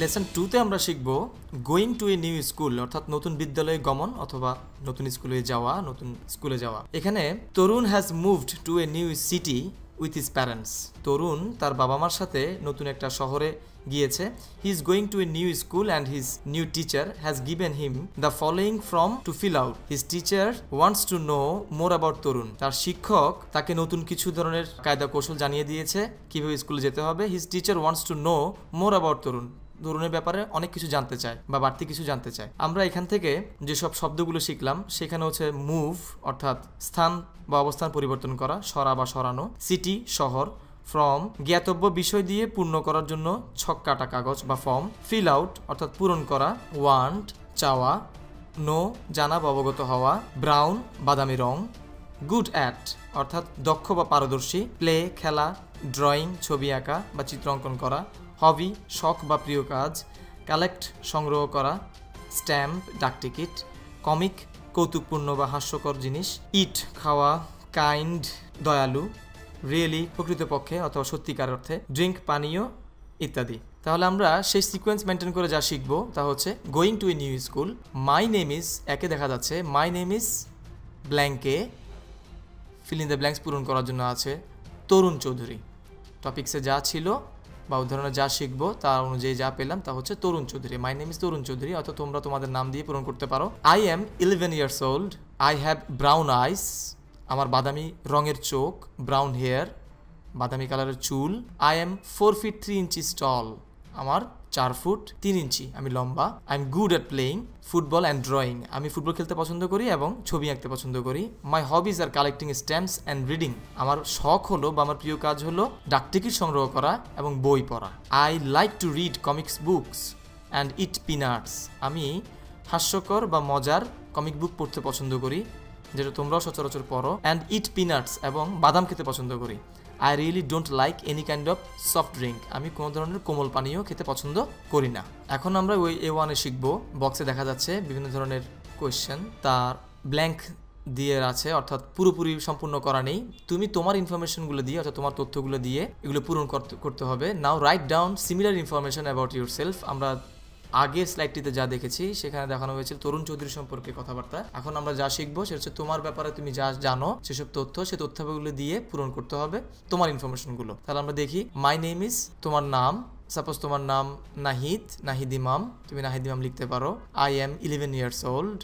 Lesson টুতে আমরা শিখব going to a new school অর্থাৎ নতুন বিদ্যালয়ে গমন অথবা নতুন স্কুলে যাওয়া, নতুন স্কুলে যাওয়া। এখানে Tarun has moved to a new city with his parents Tarun তার বাবা মার সাথে নতুন একটা শহরে গিয়েছে। He is going to a new school and his new teacher has given him the following form to fill out his teacher wants to know more about Tarun. তার শিক্ষক তাকে নতুন কিছু ধরনের কায়দা কৌশল জানিয়ে দিয়েছে। কীভাবে স্কুলে যেতে হবে? His teacher wants to know more about Tarun. তরুণের ব্যাপারে অনেক কিছু জানতে চায় বা বাড়তি কিছু জানতে চায়। আমরা এখান থেকে যেসব শব্দগুলো শিখলাম, সেখানে হচ্ছে মুভ অর্থাৎ স্থান বা অবস্থান পরিবর্তন করা, সরা বা সরানো সিটি শহর ফর্ম জ্ঞাতব্য বিষয় দিয়ে পূর্ণ করার জন্য ছক কাটা কাগজ বা ফর্ম ফিল আউট অর্থাৎ পূরণ করা ওয়ান্ট চাওয়া নো জানা বা অবগত হওয়া ব্রাউন বাদামি রং গুড অ্যাট অর্থাৎ দক্ষ বা পারদর্শী প্লে খেলা ড্রয়িং ছবি আঁকা বা চিত্র অঙ্কন করা হবি, শখ বা প্রিয় কাজ, কালেক্ট, সংগ্রহ করা, স্ট্যাম্প ডাকটিকিট কমিক, কৌতুকপূর্ণ বা হাস্যকর জিনিস, ইট, খাওয়া, কাইন্ড, দয়ালু, রিয়েলি, প্রকৃতপক্ষে অথবা সত্যিকার অর্থে, ড্রিঙ্ক, পানীয় ইত্যাদি। তাহলে আমরা সেই সিকোয়েন্স মেনটেন করে যা শিখব তা হচ্ছে going to a new school, my name is, একে দেখা যাচ্ছে, মাই নেম ইজ ব্ল্যাঙ্কে ফিল ইন দ্য ব্ল্যাঙ্কস পূরণ করার জন্য আছে তরুণ চৌধুরী। টপিক্সে যা ছিল বা উদাহরণে যা শিখব তার অনুযায়ী যা পেলাম তা হচ্ছে Tarun Chowdhury. My name is Tarun Chowdhury, অর্থাৎ তোমরা তোমাদের নাম দিয়ে পূরণ করতে পারো। I am eleven years old I have brown eyes আমার বাদামি রঙের চোখ ব্রাউন হেয়ার বাদামি কালারের চুল। I am four feet three inches tall আমার চার ফুট তিন ইঞ্চি। আমি লম্বা। I am good at playing football and drawing আমি ফুটবল খেলতে পছন্দ করি এবং ছবি আঁকতে পছন্দ করি। My hobbies are collecting stamps and reading আমার শখ হলো বা আমার প্রিয় কাজ হলো ডাকটিকিট সংগ্রহ করা এবং বই পড়া। I like to read comics books and eat peanuts আমি হাস্যকর বা মজার কমিক বুক পড়তে পছন্দ করি, যেটা তোমরাও সচরাচর পড়ো অ্যান্ড ইট পিনাটস এবং বাদাম খেতে পছন্দ করি। I really don't like any kind of soft drink আমি কোনো ধরনের কোমল পানীয় খেতে পছন্দ করি না। এখন আমরা ওই এ ওয়ানে শিখব বক্সে দেখা যাচ্ছে বিভিন্ন ধরনের কোয়েশ্চেন তার ব্ল্যাঙ্ক দিয়ে আছে, অর্থাৎ পুরোপুরি সম্পূর্ণ করা নেই। তুমি তোমার ইনফরমেশনগুলো দিয়ে, অর্থাৎ তোমার তথ্যগুলো দিয়ে এগুলো পূরণ করতে করতে হবে। Now write down similar information about yourself আমরা আগের স্লাইডটিতে যা দেখেছি, সেখানে দেখানো হয়েছিল তরুণ চৌধুরী সম্পর্কে কথাবার্তা। এখন আমরা যা শিখব, সেটা হচ্ছে তোমার ব্যাপারে তুমি যা জানো সেসব তথ্য, সে তথ্যগুলো দিয়ে পূরণ করতে হবে তোমার ইনফরমেশনগুলো তাহলে আমরা দেখি মাই নেম ইজ তোমার নাম সাপোজ তোমার নাম নাহিদ নাহিদ ইমাম, তুমি নাহিদ ইমাম লিখতে পারো। I am eleven years old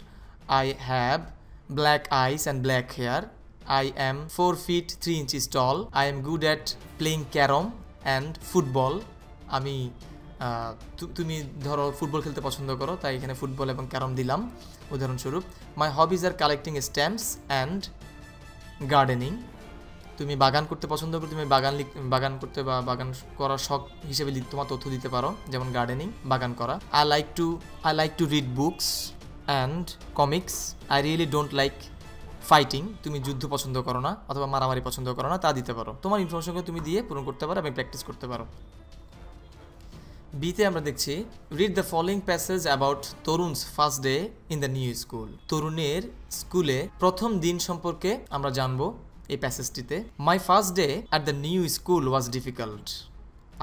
I have black eyes and black hair I am four feet three inches tall I am good at playing carrom and football আমি তুমি ধরো ফুটবল খেলতে পছন্দ করো, তাই এখানে ফুটবল এবং ক্যারম দিলাম, উদাহরণস্বরূপ my hobbies are collecting stamps and gardening তুমি বাগান করতে পছন্দ করো, তুমি বাগান বাগান করতে বা বাগান করার শখ হিসেবে তোমার তথ্য দিতে পারো, যেমন গার্ডেনিং বাগান করা। I like to I like to read books and comics I really don't like fighting তুমি যুদ্ধ পছন্দ করো না, অথবা মারামারি পছন্দ করো না, তা দিতে পারো। তোমার ইনফরমেশনকে তুমি দিয়ে পূরণ করতে পারো এবং প্র্যাকটিস করতে পারো। বিতে আমরা দেখছি read the following passage about Tarun's first day in the new school তরুণের স্কুলে প্রথম দিন সম্পর্কে আমরা জানব এই প্যাসেজটিতে my first day at the new school was difficult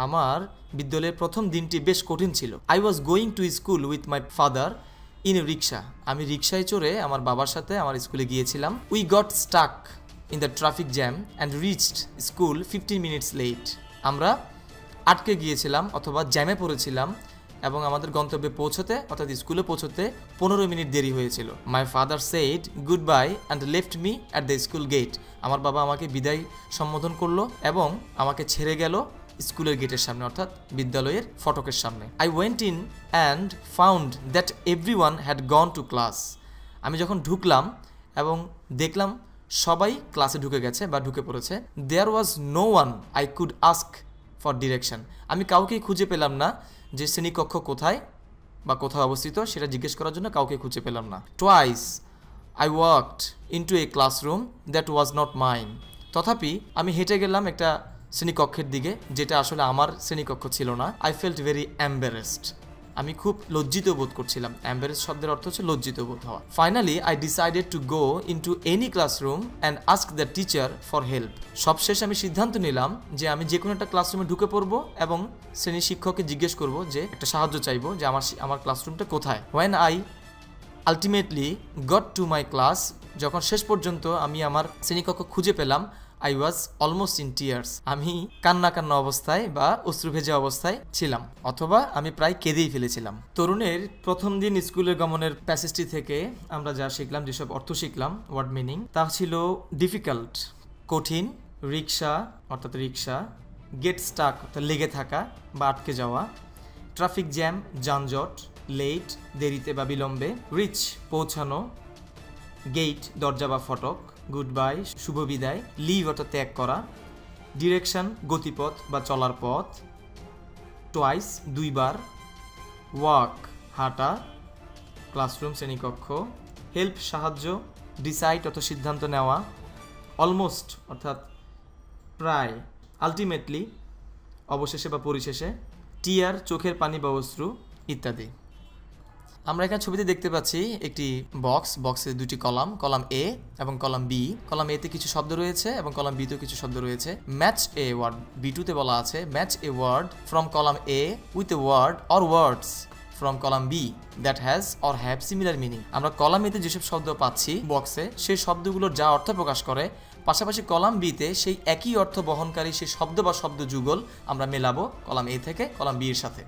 আমার বিদ্যালয়ের প্রথম দিনটি বেশ কঠিন ছিল। I was going to school with my father in a rickshaw আমি রিক্সায় চড়ে আমার বাবার সাথে আমার স্কুলে গিয়েছিলাম। We got stuck in the traffic jam and reached school fifteen minutes late আমরা আটকে গিয়েছিলাম অথবা জ্যামে পড়েছিলাম এবং আমাদের গন্তব্যে পৌঁছতে, অর্থাৎ স্কুলে পৌঁছতে পনেরো মিনিট দেরি হয়েছিল। My father said goodbye and left me at the school gate আমার বাবা আমাকে বিদায় সম্বোধন করল এবং আমাকে ছেড়ে গেল স্কুলের গেটের সামনে, অর্থাৎ বিদ্যালয়ের ফটকের সামনে। I went in and found that everyone had gone to class আমি যখন ঢুকলাম এবং দেখলাম সবাই ক্লাসে ঢুকে গেছে বা ঢুকে পড়েছে there was no one I could ask for direction আমি কাউকেই খুঁজে পেলাম না যে শ্রেণীকক্ষ কোথায় বা কোথায় অবস্থিত, সেটা জিজ্ঞেস করার জন্য কাউকে খুঁজে পেলাম না। Twice I walked into a classroom that was not mine তথাপি আমি হেঁটে গেলাম একটা শ্রেণীকক্ষের দিকে, যেটা আসলে আমার শ্রেণীকক্ষ ছিল না। আই ফেল্ট ভেরি অ্যাম্বারেসড আমি খুব লজ্জিত বোধ করছিলাম। অ্যাম্বারেস শব্দের অর্থ হচ্ছে লজ্জিত বোধ হওয়া। Finally I decided to go into any classroom and ask the teacher for help সবশেষ আমি সিদ্ধান্ত নিলাম যে আমি যে কোনো একটা ক্লাসরুমে ঢুকে পড়ব এবং শ্রেণি শিক্ষককে জিজ্ঞেস করব যে একটা সাহায্য চাইব যে আমার আমার ক্লাসরুমটা কোথায়। When I ultimately got to my class যখন শেষ পর্যন্ত আমি আমার শ্রেণীকক্ষ খুঁজে পেলাম I was almost in tears আমি কান্না কান্না অবস্থায় বা অশ্রু ভেজা অবস্থায় ছিলাম, অথবা আমি প্রায় কেঁদেই ফেলেছিলাম। তরুণের প্রথম দিন স্কুলের গমনের প্যাসেজটি থেকে আমরা যা শিখলাম, যেসব অর্থ শিখলাম ওয়ার্ড মিনিং তা ছিল ডিফিকাল্ট কঠিন রিক্সা অর্থাৎ রিক্সা গেট স্টাক অর্থাৎ লেগে থাকা বা আটকে যাওয়া ট্রাফিক জ্যাম যানজট লেট দেরিতে বা বিলম্বে রিচ পৌঁছানো গেট দরজা বা ফটক গুড বাই শুভ বিদায় লিভ অর্থাৎ ত্যাগ করা ডিরেকশন গতিপথ বা চলার পথ টোয়াইস দুইবার ওয়াক হাঁটা ক্লাসরুম শ্রেণীকক্ষ হেল্প সাহায্য ডিসাইড অর্থাৎ সিদ্ধান্ত নেওয়া অলমোস্ট অর্থাৎ প্রায় আলটিমেটলি অবশেষে বা পরিশেষে টিয়ার চোখের পানি বা অশ্রু, ইত্যাদি। আমরা এখানে ছবিতে দেখতে পাচ্ছি একটি বক্স, বক্সে দুটি কলাম কলাম এ এবং কলাম বি কলাম এতে কিছু শব্দ রয়েছে এবং কলাম বিতেও কিছু শব্দ রয়েছে। ম্যাচ এ ওয়ার্ড বি টুতে বলা আছে। Match a word from column A with a word or words from column B that has or have similar meaning আমরা কলাম এতে যেসব শব্দ পাচ্ছি বক্সে, সেই শব্দগুলোর যা অর্থ প্রকাশ করে, পাশাপাশি কলাম বিতে সেই একই অর্থ বহনকারী সেই শব্দ বা শব্দ যুগল আমরা মেলাবো কলাম এ থেকে কলাম বি এর সাথে।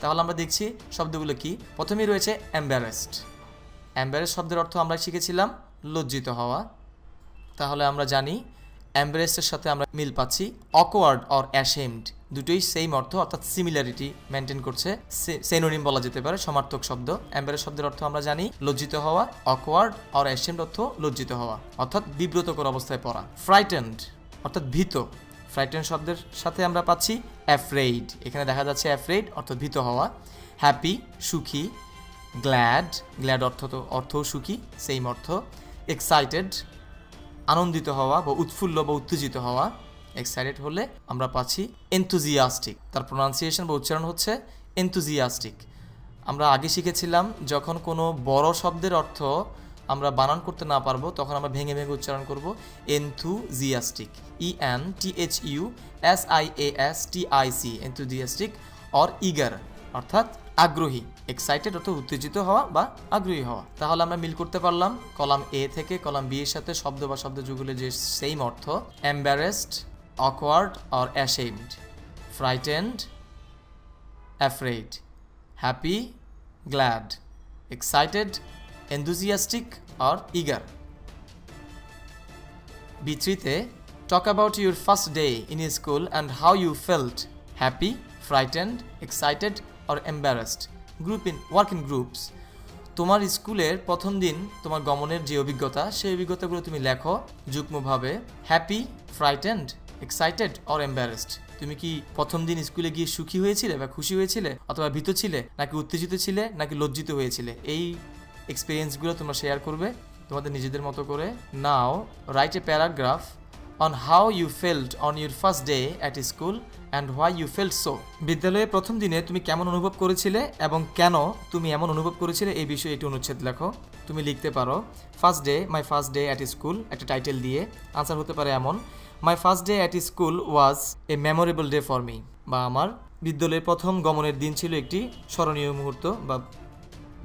তাহলে আমরা দেখছি শব্দগুলো কি। প্রথমেই রয়েছে অ্যাম্বারেস্ট অ্যাম্বারেস্ট শব্দের অর্থ আমরা শিখেছিলাম লজ্জিত হওয়া। তাহলে আমরা জানি অ্যাম্বারেস্টের সাথে আমরা মিল পাচ্ছি। অকওয়ার্ড অর অ্যাশেমড দুটোই সেম অর্থ, অর্থাৎ সিমিলারিটি মেনটেন করছে। সেনোনিম বলা যেতে পারে, সমার্থক শব্দ। অ্যাম্বারেস শব্দের অর্থ আমরা জানি লজ্জিত হওয়া। অকওয়ার্ড অর অ্যাশেমড অর্থ লজ্জিত হওয়া, অর্থাৎ বিব্রতকর অবস্থায় পড়া। ফ্রাইটেন্ড অর্থাৎ ভীত। ফ্রাইটেন শব্দের সাথে আমরা পাচ্ছি অ্যাফ্রেইড এখানে দেখা যাচ্ছে অ্যাফ্রেইড অর্থাৎ ভীত হওয়া হ্যাপি সুখী গ্ল্যাড গ্ল্যাড অর্থ তো অর্থও সুখী সেইম অর্থ এক্সাইটেড আনন্দিত হওয়া বা উৎফুল্ল বা উত্তেজিত হওয়া এক্সাইটেড হলে আমরা পাচ্ছি এনথুজিয়াস্টিক তার প্রোনাউন্সিয়েশন বা উচ্চারণ হচ্ছে এনথুজিয়াস্টিক আমরা আগে শিখেছিলাম যখন কোনো বড় শব্দের অর্থ আমরা বানান করতে না পারব, তখন আমরা ভেঙে ভেঙে উচ্চারণ করব enthusiastic E N T H U S I A S T I C enthusiastic or eager অর্থাৎ আগ্রহী এক্সাইটেড অর্থাৎ উত্তেজিত হওয়া বা আগ্রহী হওয়া। তাহলে আমরা মিল করতে পারলাম, কলাম এ থেকে কলাম বি এর সাথে শব্দ বা শব্দ যুগলে যে সেম অর্থ embarrassed awkward or ashamed frightened afraid happy glad excited enthusiastic or eager. B3 talk about your first day in school and how you felt happy, frightened, excited or embarrassed. Group in work in groups. তোমার স্কুলের প্রথম দিন তোমার গমনের যে অভিজ্ঞতা সেই অভিজ্ঞতাগুলো তুমি লেখো যুগ্মভাবে happy frightened excited or embarrassed তুমি কি প্রথম দিন স্কুলে গিয়ে সুখী হয়েছিলে বা খুশি হয়েছিলে অথবা ভীত ছিলে নাকি উত্তেজিত ছিলে নাকি লজ্জিত হয়েছিলে এই এক্সপিরিয়েন্সগুলো তোমরা শেয়ার করবে, তোমাদের নিজেদের মতো করে। Now write a paragraph on how you felt on your first day at school and why you felt so বিদ্যালয়ে প্রথম দিনে তুমি কেমন অনুভব করেছিলে এবং কেন তুমি এমন অনুভব করেছিলে এই বিষয়ে এটি অনুচ্ছেদ লেখো। তুমি লিখতে পারো first day my first day at school একটা টাইটেল দিয়ে। আনসার হতে পারে এমন my first day at school was a memorable day for me বা আমার, বিদ্যালয়ের প্রথম গমনের দিন ছিল একটি স্মরণীয় মুহূর্ত, বা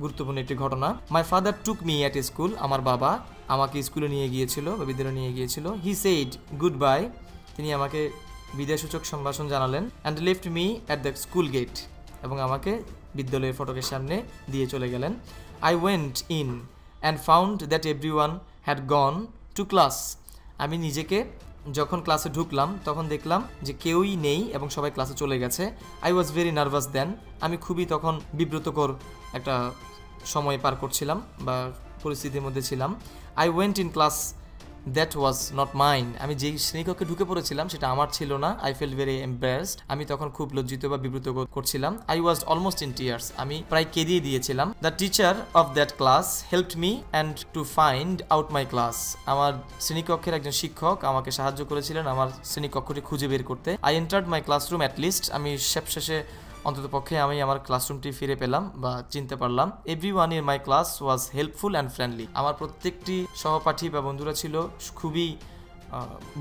গুরুত্বপূর্ণ একটি ঘটনা। My father took me at school আমার বাবা আমাকে স্কুলে নিয়ে গিয়েছিল, বা বিদ্যালয়ে নিয়ে গিয়েছিল। হি সেইড গুড বাই তিনি আমাকে বিদায়সূচক সম্ভাষণ জানালেন and left me at the school gate এবং আমাকে বিদ্যালয়ের ফটকের সামনে দিয়ে চলে গেলেন। I went in and found that everyone had gone to class আমি নিজেকে যখন ক্লাসে ঢুকলাম, তখন দেখলাম যে কেউই নেই এবং সবাই ক্লাসে চলে গেছে। I was very nervous then আমি খুবই তখন বিব্রতকর একটা সময় পার করছিলাম বা পরিস্থিতির মধ্যে ছিলাম। I went in class that was not mine আমি যেই শ্রেণীকক্ষে ঢুকে পড়েছিলাম, সেটা আমার ছিল না। আই ফেল ভেরি এম্বারেসড আমি তখন খুব লজ্জিত বা বিব্রত করছিলাম। I was almost in tears আমি প্রায় কেঁদিয়ে দিয়েছিলাম। The teacher of that class helped me and to find out my class আমার শ্রেণীকক্ষের একজন শিক্ষক আমাকে সাহায্য করেছিলেন আমার শ্রেণীকক্ষটি খুঁজে বের করতে। I entered my classroom at least আমি শেষে অন্তত পক্ষে আমি আমার ক্লাসরুমটি ফিরে পেলাম বা চিনতে পারলাম। Everyone in my class was helpful and friendly আমার প্রত্যেকটি সহপাঠী বা বন্ধুরা ছিল খুবই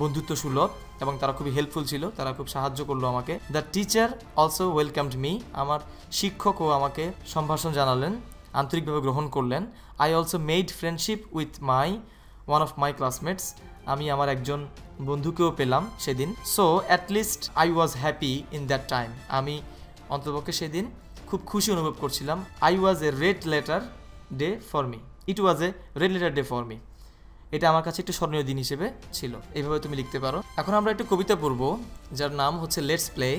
বন্ধুত্ব সুলভ এবং তারা খুবই হেল্পফুল ছিল। তারা খুব সাহায্য করল আমাকে। The teacher also welcomed me আমার শিক্ষকও আমাকে সম্ভাষণ জানালেন, আন্তরিকভাবে গ্রহণ করলেন। I also made friendship with my one of my classmates আমি আমার একজন বন্ধুকেও পেলাম সেদিন। So at least I was happy in that time আমি অন্তপক্ষে সেদিন খুব খুশি অনুভব করছিলাম। I was a red letter day for me it was a red letter day for me এটা আমার কাছে একটু স্মরণীয় দিন হিসেবে ছিল। এইভাবে তুমি লিখতে পারো। এখন আমরা একটু কবিতা পড়ব, যার নাম হচ্ছে লেটস প্লে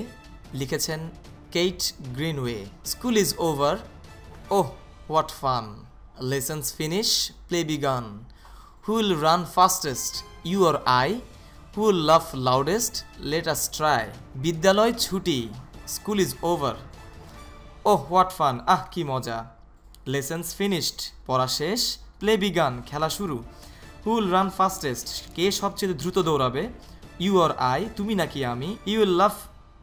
লিখেছেন Kate Greenaway school is over oh what fun lessons finish play began who will run fastest you or I who will laugh loudest let us try বিদ্যালয় ছুটি। School is over. Oh, what fun, ah, কি মজা। Lessons finished, পড়া শেষ, play began, খেলা শুরু। হুল run fastest, কে সবচেয়ে দ্রুত দৌড়াবে? ইউ আর আই, তুমি নাকি আমি? You will laugh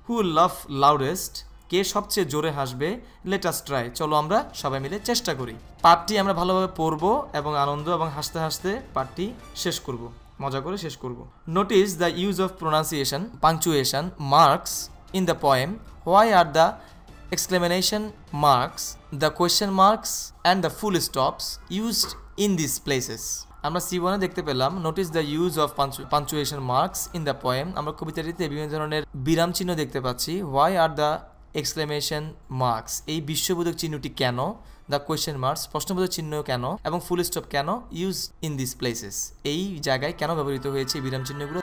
who laugh loudest, কে সবচেয়ে জোরে হাসবে? লেটাস ট্রাই, চলো আমরা সবাই মিলে চেষ্টা করি। পাঠটি আমরা ভালোভাবে পড়ব এবং আনন্দ এবং হাসতে হাসতে পাঠটি শেষ করব, মজা করে শেষ করব। Notice the use of pronunciation, punctuation, marks in the poem why are the exclamation marks, the question marks and the full stops used in these places. আমরা সি ওয়ানে দেখতে পেলাম notice the use of punctuation marks in the poem আমরা কবিতাটিতে বিভিন্ন ধরনের বিরাম চিহ্ন দেখতে পাচ্ছি। Why are the exclamation marks এই বিশ্ববোধক চিহ্নটি কেন? দ্য কোয়েশ্চেন মার্কস প্রশ্নবোধক চিহ্ন কেন? এবং ফুল স্টপ কেন? ইউজ ইন দিস প্লেসেস এই জায়গায় কেন ব্যবহৃত হয়েছে বিরাম চিহ্নগুলো?